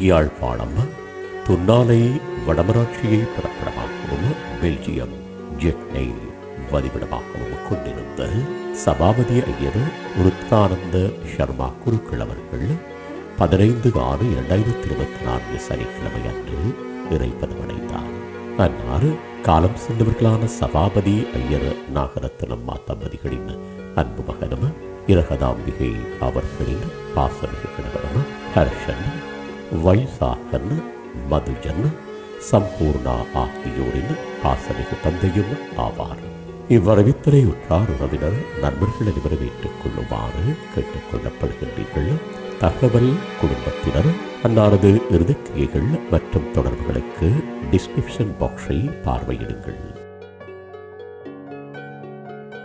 Yazhpanam Thunnalai வடமராட்சியை பிறப்பிடமாகவும் Belgium ஜெட்னை வதிவிடமாகவும் கொண்டிருந்த சபாபதி ஐயர் உருத்தானந்த சர்மா குருக்கள் அவர்கள் பதினைந்து ஆறு இரண்டாயிரத்தி இருபத்தி நான்கு சனிக்கிழமை அன்று இறைப்பதமடைந்தார் அன்னார் காலம் சென்றவர்களான சபாபதி ஐயர் நாகரத்னம்மா தம்பதிகளின் அன்பு மகனும் இரகதாம்பிகை அவர்களின் பாசமிகு கணவனும் ஹர்ஷன் வைசாகன் மதுஜன் சம்பூர்ணா ஆகியோரின் பாசமிகு தந்தையும் ஆவார் இவ்வரவித்தலை உற்றார் உறவினர் நண்பர்கள் அனைவரும் ஏற்றுக்கொள்ளுமாறு கேட்டுக்கொள்ளப்படுகின்றீர்கள் தகவல் குடும்பத்தினர் அன்னாரது இறுதிக்கிரியைகள் மற்றும் தொடர்புகளுக்கு டிஸ்கிரிப்ஷன் பாக்ஸை பார்வையிடுங்கள்